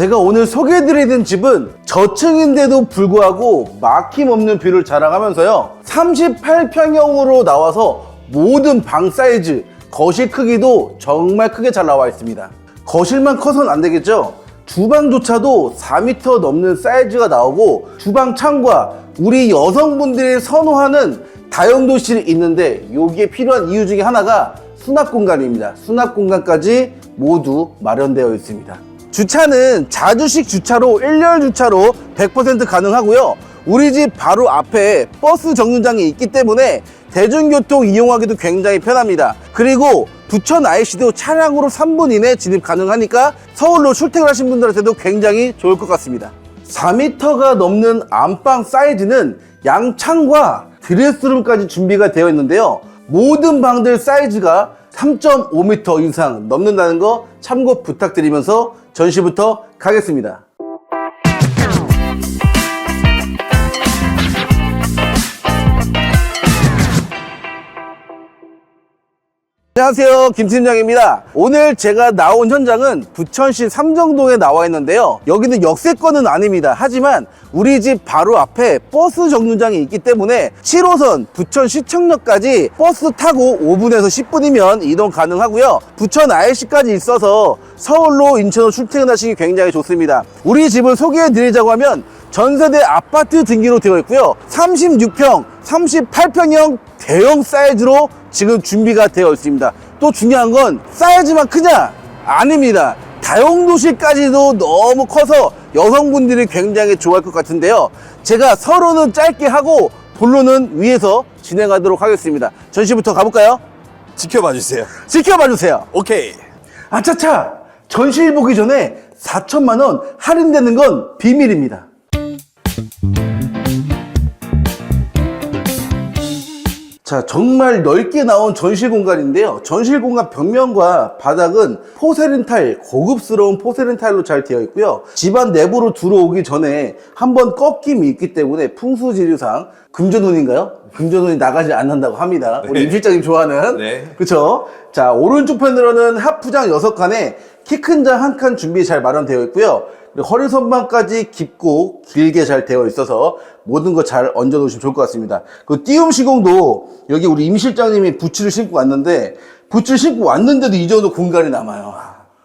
제가 오늘 소개해드리는 집은 저층인데도 불구하고 막힘없는 뷰를 자랑하면서요. 38평형으로 나와서 모든 방 사이즈, 거실 크기도 정말 크게 잘 나와 있습니다. 거실만 커선 안 되겠죠? 주방조차도 4m 넘는 사이즈가 나오고 주방 창과 우리 여성분들이 선호하는 다용도실이 있는데 여기에 필요한 이유 중에 하나가 수납 공간입니다. 수납 공간까지 모두 마련되어 있습니다. 주차는 자주식 주차로 1열 주차로 100% 가능하고요. 우리 집 바로 앞에 버스 정류장이 있기 때문에 대중교통 이용하기도 굉장히 편합니다. 그리고 부천 IC도 차량으로 3분 이내 진입 가능하니까 서울로 출퇴근하신 분들한테도 굉장히 좋을 것 같습니다. 4m가 넘는 안방 사이즈는 양창과 드레스룸까지 준비가 되어 있는데요. 모든 방들 사이즈가 3.5m 이상 넘는다는 거 참고 부탁드리면서 전시부터 가겠습니다. 안녕하세요. 김팀장입니다. 오늘 제가 나온 현장은 부천시 삼정동에 나와 있는데요. 여기는 역세권은 아닙니다. 하지만 우리 집 바로 앞에 버스 정류장이 있기 때문에 7호선 부천시청역까지 버스 타고 5분에서 10분이면 이동 가능하고요. 부천 IC까지 있어서 서울로 인천으로 출퇴근하시기 굉장히 좋습니다. 우리 집을 소개해 드리자고 하면 전세대 아파트 등기로 되어 있고요 36평 38평형 대형 사이즈로 지금 준비가 되어 있습니다. 또 중요한 건 사이즈만 크냐? 아닙니다. 다용도실까지도 너무 커서 여성분들이 굉장히 좋아할 것 같은데요. 제가 서로는 짧게 하고 본론은 위에서 진행하도록 하겠습니다. 전시부터 가볼까요? 지켜봐 주세요. 지켜봐 주세요. 오케이. 아차차! 전시를 보기 전에 4천만 원 할인되는 건 비밀입니다. 자, 정말 넓게 나온 전실 공간인데요. 전실 공간 벽면과 바닥은 포세린 타일, 고급스러운 포세린 타일로 잘 되어 있고요. 집안 내부로 들어오기 전에 한번 꺾임이 있기 때문에 풍수지리상 금전운인가요? 금전운이 나가지 않는다고 합니다. 우리 네. 임 실장님 좋아하는. 네. 그쵸? 자, 오른쪽 편으로는 하프장 6칸에 키 큰 장 한 칸 준비 잘 마련되어 있고요. 그리고 허리 선반까지 깊고 길게 잘 되어 있어서 모든 거 잘 얹어 놓으시면 좋을 것 같습니다. 그 띄움 시공도 여기 우리 임 실장님이 부츠를 신고 왔는데 부츠를 신고 왔는데도 이 정도 공간이 남아요.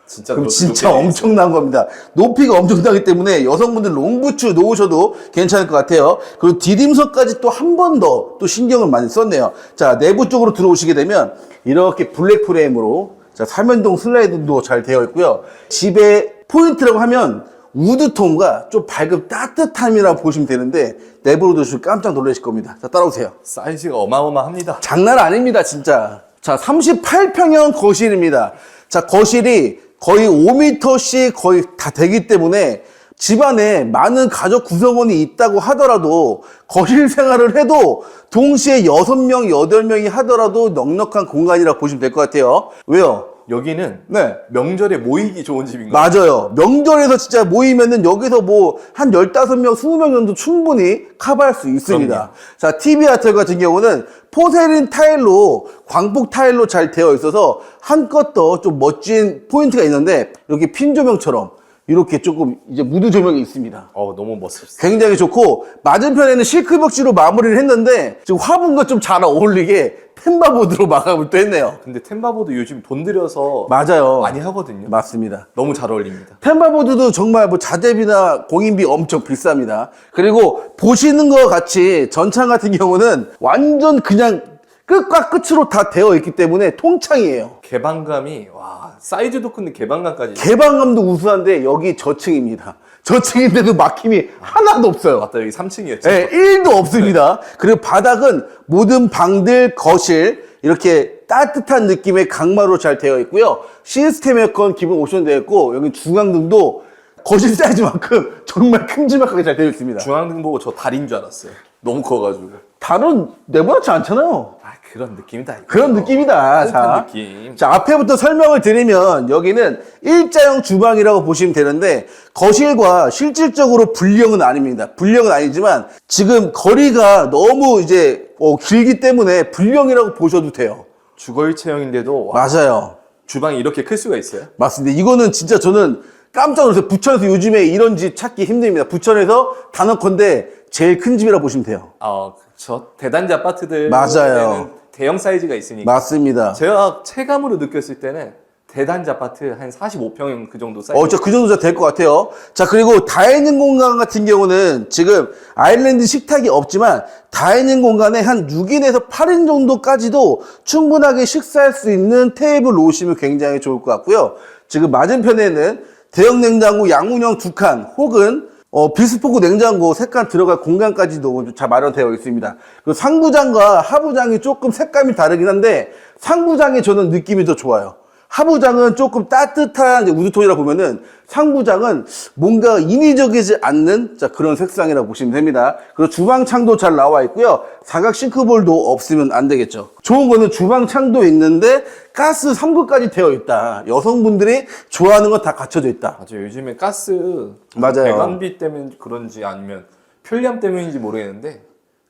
진짜 그럼 높- 진짜 엄청난 겁니다. 높이가 엄청나기 때문에 여성분들 롱부츠 놓으셔도 괜찮을 것 같아요. 그리고 디딤석까지 또 한 번 더 또 신경을 많이 썼네요. 자, 내부 쪽으로 들어오시게 되면 이렇게 블랙 프레임으로 자, 삼연동 슬라이드도 잘 되어 있고요. 집의 포인트라고 하면 우드톤과 좀 밝은 따뜻함이라고 보시면 되는데 내부로 드시면 깜짝 놀라실 겁니다. 자, 따라오세요. 사이즈가 어마어마합니다. 장난 아닙니다, 진짜. 자, 38평형 거실입니다. 자, 거실이 거의 5m씩 거의 다 되기 때문에 집안에 많은 가족 구성원이 있다고 하더라도 거실 생활을 해도 동시에 6명, 8명이 하더라도 넉넉한 공간이라고 보시면 될 것 같아요. 왜요? 여기는 네. 명절에 모이기 좋은 집인가? 맞아요. 명절에서 진짜 모이면은 여기서 뭐 한 15명, 20명 정도 충분히 커버할 수 있습니다. 그럼요. 자, TV 아틀 같은 경우는 포세린 타일로, 광폭 타일로 잘 되어 있어서 한껏 더 좀 멋진 포인트가 있는데 이렇게 핀 조명처럼 이렇게 조금 이제 무드 조명이 있습니다. 어 너무 멋있어. 굉장히 좋고 맞은편에는 실크 벽지로 마무리를 했는데 지금 화분과 좀 잘 어울리게 템바보드로 마감을 또 했네요. 근데 템바보드 요즘 돈 들여서 맞아요. 많이 하거든요. 맞습니다. 너무 잘 어울립니다. 템바보드도 정말 뭐 자재비나 공인비 엄청 비쌉니다. 그리고 보시는 것 같이 전창 같은 경우는 완전 그냥 끝과 끝으로 다 되어 있기 때문에 통창이에요. 개방감이 와 사이즈도 큰데 개방감까지. 개방감도 우수한데 여기 저층입니다. 저층인데도 막힘이 하나도 없어요. 맞다 여기 3층이었죠. 네, 1도 없습니다. 그리고 바닥은 모든 방들, 거실 이렇게 따뜻한 느낌의 강마로 잘 되어 있고요. 시스템 에어컨 기본 옵션 되어 있고 여기 중앙등도 거실 사이즈만큼 정말 큼지막하게 잘 되어 있습니다. 중앙등 보고 저 달인 줄 알았어요. 너무 커가지고. 다른 내보다지 않잖아요. 아 그런 느낌이다. 이거. 그런 느낌이다. 따뜻한 느낌. 자, 앞에부터 설명을 드리면 여기는 일자형 주방이라고 보시면 되는데 거실과 실질적으로 분리형은 아닙니다. 분리형은 아니지만 지금 거리가 너무 이제 어, 길기 때문에 분리형이라고 보셔도 돼요. 주거일체형인데도 와, 맞아요. 주방이 이렇게 클 수가 있어요? 맞습니다. 이거는 진짜 저는 깜짝 놀랐어요. 부천에서 요즘에 이런 집 찾기 힘듭니다. 부천에서 단어컨대 제일 큰 집이라 보시면 돼요. 아, 저 대단지 아파트들 맞아요. 대형 사이즈가 있으니까 맞습니다. 제가 체감으로 느꼈을 때는 대단지 아파트 한 45평 그 정도 사이즈. 어, 저 그 정도 될것 같아요. 자, 그리고 다이닝 공간 같은 경우는 지금 아일랜드 식탁이 없지만 다이닝 공간에 한 6인에서 8인 정도까지도 충분하게 식사할 수 있는 테이블 놓으시면 굉장히 좋을 것 같고요. 지금 맞은편에는 대형 냉장고 양문형 두 칸 혹은 어, 비스포크 냉장고 색깔 들어갈 공간까지도 잘 마련되어 있습니다. 그리고 상부장과 하부장이 조금 색감이 다르긴 한데 상부장이 저는 느낌이 더 좋아요. 하부장은 조금 따뜻한 우드톤이라 보면은 상부장은 뭔가 인위적이지 않는 자, 그런 색상이라고 보시면 됩니다. 그리고 주방창도 잘 나와 있고요. 사각 싱크볼도 없으면 안 되겠죠. 좋은 거는 주방창도 있는데 가스 3구까지 되어 있다. 여성분들이 좋아하는 건 다 갖춰져 있다. 맞아요. 요즘에 가스 맞아요. 배관비 때문 그런지 아니면 편리함 때문인지 모르겠는데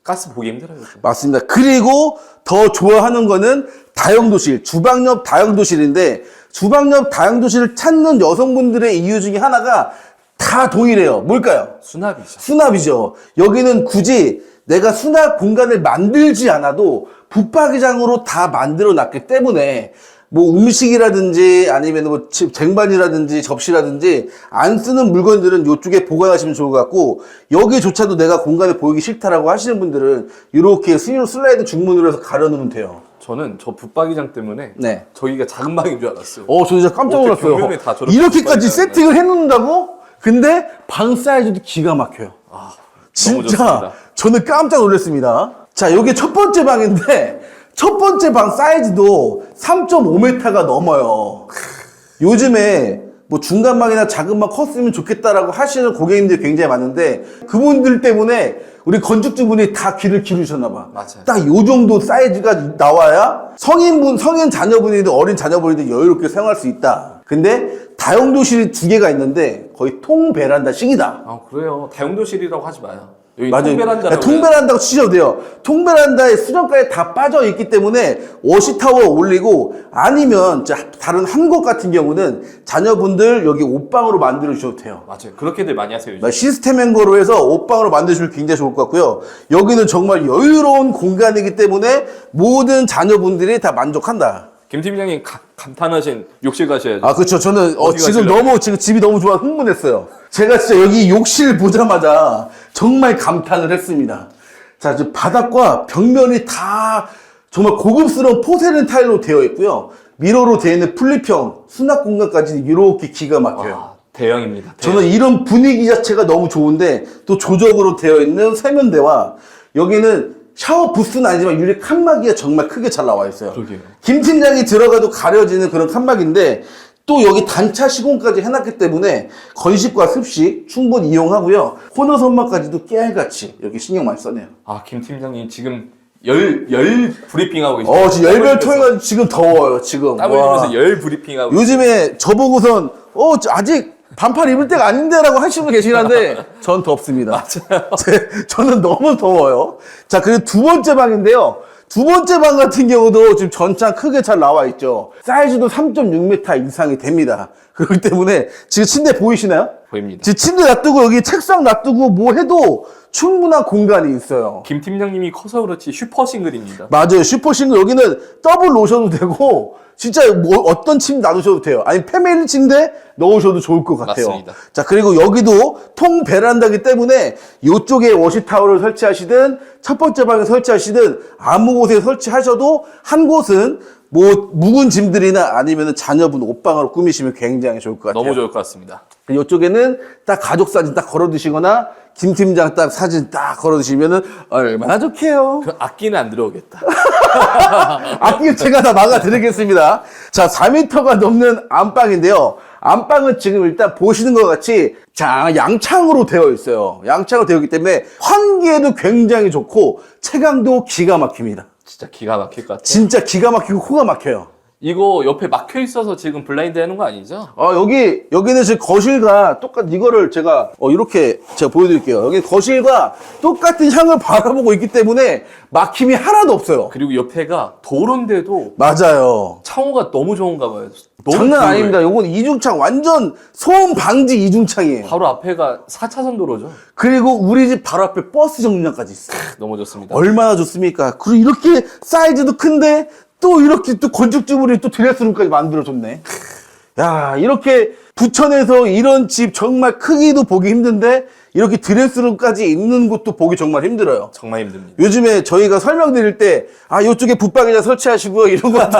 가스 보기 힘들어요. 요즘. 맞습니다. 그리고 더 좋아하는 거는 다용도실, 주방 옆 다용도실인데 주방 옆 다용도실을 찾는 여성분들의 이유 중에 하나가 다 동일해요. 뭘까요? 수납이죠. 수납이죠. 여기는 굳이 내가 수납 공간을 만들지 않아도 붙박이장으로 다 만들어 놨기 때문에 뭐 음식이라든지 아니면 뭐 집- 쟁반이라든지 접시라든지 안 쓰는 물건들은 이쪽에 보관하시면 좋을 것 같고 여기조차도 내가 공간을 보이기 싫다라고 하시는 분들은 이렇게 슬- 슬라이드 중문으로 해서 가려놓으면 돼요. 저는 저 붙박이장 때문에 네. 저기가 작은 방인 줄 알았어요. 어, 저 진짜 깜짝 놀랐어요. 저렇게 이렇게까지 세팅을 해놓는다고? 근데 방 사이즈도 기가 막혀요. 아, 진짜. 저는 깜짝 놀랐습니다. 자, 여기 첫 번째 방인데 첫 번째 방 사이즈도 3.5m가 넘어요. 요즘에 뭐 중간 방이나 작은 방 컸으면 좋겠다라고 하시는 고객님들이 굉장히 많은데 그분들 때문에 우리 건축주분이 다 귀를 기르셨나 봐. 맞아요. 딱 요 정도 사이즈가 나와야 성인분, 성인 자녀분이든 어린 자녀분이든 여유롭게 사용할 수 있다. 근데 다용도실이 두 개가 있는데 거의 통 베란다식이다. 아 그래요. 다용도실이라고 하지 마요. 여기 맞아요. 통베란다라고 통베란다고 치셔도 돼요. 통베란다에 수정까지 다 빠져 있기 때문에 워시타워 올리고 아니면 자, 다른 한곳 같은 경우는 자녀분들 여기 옷방으로 만들어 주셔도 돼요. 맞아요. 그렇게들 많이 하세요. 요즘. 시스템 행거로 해서 옷방으로 만드시면 굉장히 좋을 것 같고요. 여기는 정말 여유로운 공간이기 때문에 모든 자녀분들이 다 만족한다. 김 팀장님 가- 감탄하신 욕실 가셔야죠. 아, 그렇죠. 저는 어, 지금 가실래요? 너무 지금 집이 너무 좋아 흥분했어요. 제가 진짜 여기 욕실 보자마자 정말 감탄을 했습니다. 자, 바닥과 벽면이 다 정말 고급스러운 포세린 타일로 되어 있고요. 미러로 되어 있는 플립형 수납 공간까지 이렇게 기가 막혀요. 와, 대형입니다. 대형. 저는 이런 분위기 자체가 너무 좋은데 또 조적으로 되어 있는 세면대와 여기는 샤워 부스는 아니지만 유리 칸막이가 정말 크게 잘 나와 있어요. 그러게요. 김 팀장이 들어가도 가려지는 그런 칸막인데 또 여기 단차 시공까지 해놨기 때문에 건식과 습식 충분히 이용하고요. 코너 선막까지도 깨알같이 여기 신경 많이 써네요. 아, 김 팀장님 지금 열, 열 브리핑하고 계시죠? 어, 지금 열별 통해가지고 지금 더워요, 지금. 땀 와. 흘리면서 열 브리핑하고 요즘에 저보고선 어저 아직 반팔 입을 때가 아닌데라고 하시는 분 계시긴 한데 전 덥습니다. 맞아요. 저는 너무 더워요. 자 그리고 두 번째 방인데요. 두 번째 방 같은 경우도 지금 전창 크게 잘 나와 있죠. 사이즈도 3.6m 이상이 됩니다. 그렇기 때문에 지금 침대 보이시나요? 보입니다. 지금 침대 놔두고 여기 책상 놔두고 뭐 해도 충분한 공간이 있어요. 김 팀장님이 커서 그렇지 슈퍼 싱글입니다. 맞아요. 슈퍼싱글 여기는 더블 놓으셔도 되고 진짜 뭐 어떤 침대 놔두셔도 돼요. 아니 패밀리 침대 넣으셔도 좋을 것 같아요. 맞습니다. 자 그리고 여기도 통 베란다기 때문에 이쪽에 워시타워를 설치하시든 첫 번째 방에 설치하시든 아무 곳에 설치하셔도 한 곳은 뭐 묵은 짐들이나 아니면 자녀분 옷방으로 꾸미시면 굉장히 좋을 것 같아요. 너무 좋을 것 같습니다. 이쪽에는 딱 가족 사진 딱 걸어 두시거나 김 팀장 딱 사진 딱 걸어 두시면은 얼마나 좋게요. 그 악기는 안 들어오겠다. 악기 제가 다 막아 드리겠습니다. 자, 4m가 넘는 안방인데요. 안방은 지금 일단 보시는 것 같이 자, 양창으로 되어 있어요. 양창으로 되어 있기 때문에 환기에도 굉장히 좋고 채광도 기가 막힙니다. 진짜 기가 막힐 것 같아요. 진짜 기가 막히고 코가 막혀요. 이거 옆에 막혀 있어서 지금 블라인드 하는 거 아니죠? 아, 여기, 여기는 지금 거실과 똑같, 이거를 제가, 어, 이렇게 제가 보여드릴게요. 여기 거실과 똑같은 향을 바라보고 있기 때문에 막힘이 하나도 없어요. 그리고 옆에가 도로인데도 맞아요. 창호가 너무 좋은가 봐요. 너무 장난 조용해요. 아닙니다. 요건 이중창, 완전 소음 방지 이중창이에요. 바로 앞에가 4차선 도로죠. 그리고 우리 집 바로 앞에 버스 정류장까지 있어요. 너무 좋습니다. 얼마나 좋습니까? 그리고 이렇게 사이즈도 큰데 또 이렇게 또 건축주물이 또 드레스룸까지 만들어줬네. 야, 이렇게 부천에서 이런 집 정말 크기도 보기 힘든데 이렇게 드레스룸까지 있는 곳도 보기 정말 힘들어요. 정말 힘듭니다. 요즘에 저희가 설명드릴 때, 아, 이쪽에 붙박이자 설치하시고요. 이런 것도,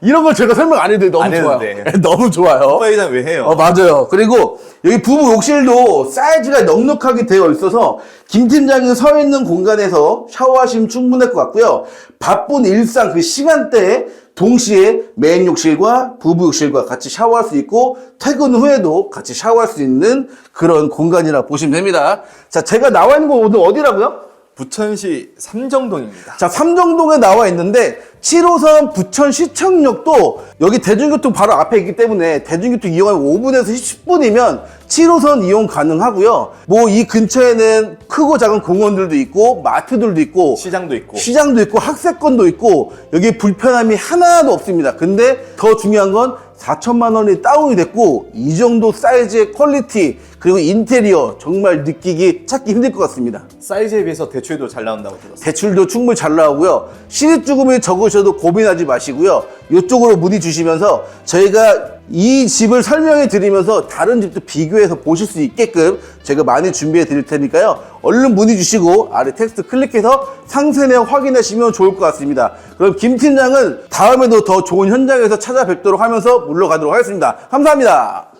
이런 걸 제가 설명 안 해도 너무 안 좋아요. 했는데. 너무 좋아요. 파이단 왜 해요? 어, 맞아요. 그리고 여기 부부 욕실도 사이즈가 넉넉하게 되어 있어서 김 팀장이 서 있는 공간에서 샤워하시면 충분할 것 같고요. 바쁜 일상 그 시간대에 동시에 메인 욕실과 부부 욕실과 같이 샤워할 수 있고 퇴근 후에도 같이 샤워할 수 있는 그런 공간이라 보시면 됩니다. 자, 제가 나와 있는 곳 오늘 어디라고요? 부천시 삼정동입니다. 자, 삼정동에 나와 있는데 7호선 부천시청역도 여기 대중교통 바로 앞에 있기 때문에 대중교통 이용하면 5분에서 10분이면 7호선 이용 가능하고요. 뭐 이 근처에는 크고 작은 공원들도 있고 마트들도 있고 시장도 있고. 시장도 있고 학세권도 있고 여기 불편함이 하나도 없습니다. 근데 더 중요한 건 4천만 원이 다운이 됐고 이 정도 사이즈의 퀄리티 그리고 인테리어 정말 느끼기 찾기 힘들 것 같습니다. 사이즈에 비해서 대출도 잘 나온다고 들었어요. 대출도 충분히 잘 나오고요. 실입주금이 적 으셔도 고민하지 마시고요. 이쪽으로 문의 주시면서 저희가 이 집을 설명해 드리면서 다른 집도 비교해서 보실 수 있게끔 제가 많이 준비해 드릴 테니까요. 얼른 문의 주시고 아래 텍스트 클릭해서 상세 내용 확인하시면 좋을 것 같습니다. 그럼 김 팀장은 다음에도 더 좋은 현장에서 찾아뵙도록 하면서 물러가도록 하겠습니다. 감사합니다.